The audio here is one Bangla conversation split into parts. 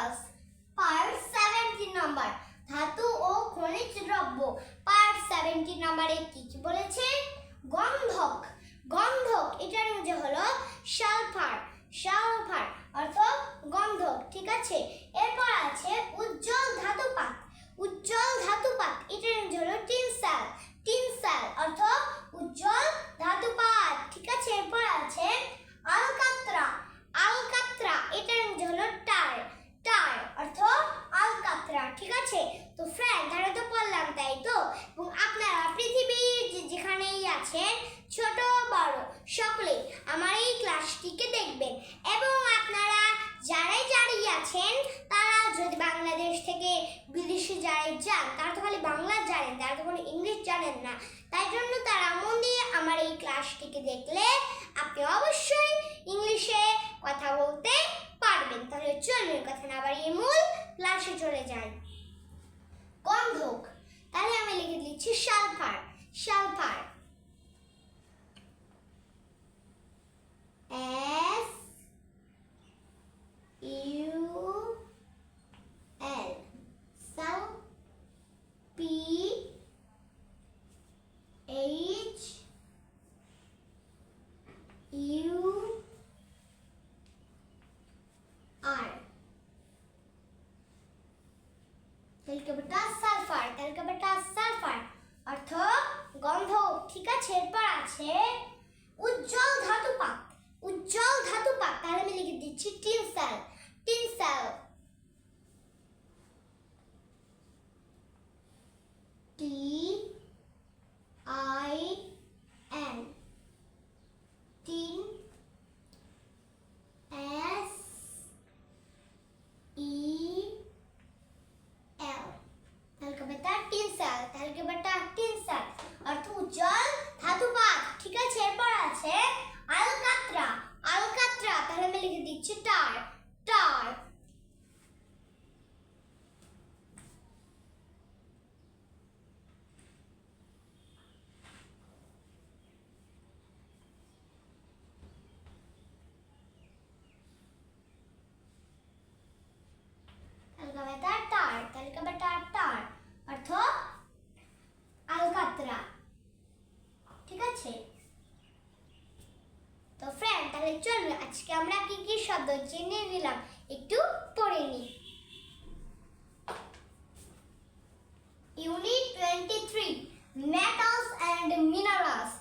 minerals part seventy number ধাতু ও খনিজ দ্রব্য। পার্ট সেভেন্টি নাম্বারে কি কি বলেছে? গন্ধক। গন্ধক, এটার মধ্যে হলো সালফার সালফার অর্থ গন্ধক, ঠিক আছে উজ্জ্বল ধাতুপাত উজ্জ্বল ধাতুপাত এটার মধ্যে হলো টিনসাল টিনসাল অর্থ উজ্জ্বল ধাতুপাত ঠিক আছে এরপর আছে আলকাত্রা আলকাত্রা এটার মধ্যে হলো টার টার অর্থ আলকাত্রা ঠিক আছে তো ফ্রেন্ড তাহলে তো বললাম তাই তো এবং আপনারা পৃথিবীর যে- যেখানেই আছেন ছোট বড় সকলে আমার এই ক্লাসটিকে দেখবেন এবং আপনারা যারাই যারাই আছেন তারা যদি বাংলাদেশ থেকে বিদেশে যারাই যান তারা তো খালি বাংলা জানেন তারা তো কোনো ইংলিশ জানেন না। তাই জন্য তারা মন দিয়ে আমার এই ক্লাসটিকে দেখলে আপনি অবশ্যই ইংলিশে কথা বলতে পারবেন। তাহলে চলুন কথা না বাড়িয়ে মূল ক্লাসে চলে যাই। গন্ধক, তাহলে আমি লিখে দিচ্ছি তেলকে বেটা সালফার তেলকে বেটা সালফার। অর্থ গন্ধ, ঠিক আছে? এরপর আছে উজ্জ্বল ধাতুপাত উজ্জ্বল ধাতুপাত তাহলে আমি লিখে দিচ্ছি tin sell T I N tin S E L তাহলে বেটা টিন সেল তাহলে বেটা টিন সেল অর্থ উজ্জ্বল ধাতুপাত ঠিক আছে এরপর আছে আলকাত্রা আলকাত্রা তাহলে আমি লিখে দিচ্ছি টার টার তাহলে বেটা টার তাহলে বেটা টার অর্থ আলকাত্রা ঠিক আছে তো ফ্রেন্ড তাহলে চলুন আজকে আমরা কি কি শব্দ জেনে নিলাম? একটু পড়ে নিই unit twenty three metals and minerals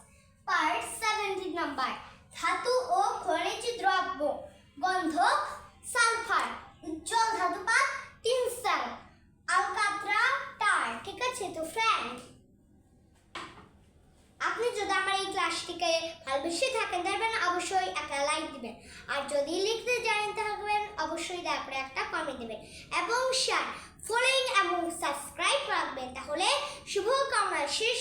part seventy number ধাতু ও খনিজ দ্রব্য, গন্ধক, সালফার, উজ্জ্বল ধাতুপাত টিনসাল আলকাত্রা টার ঠিক আছে তো ফ্রেন্ড আপনি যদি আমার এই ক্লাসটিকে ভালোবেসে থাকেন তাহলে অবশ্যই একটা লাইক আর যদি লিখতে জানেন তাহলে অবশ্যই তারপরে একটা কমেন্ট দেবেন। এবং শেয়ার ফলোইং এবং সাবস্ক্রাইব রাখবেন, তাহলে শুভ কামনা শেষ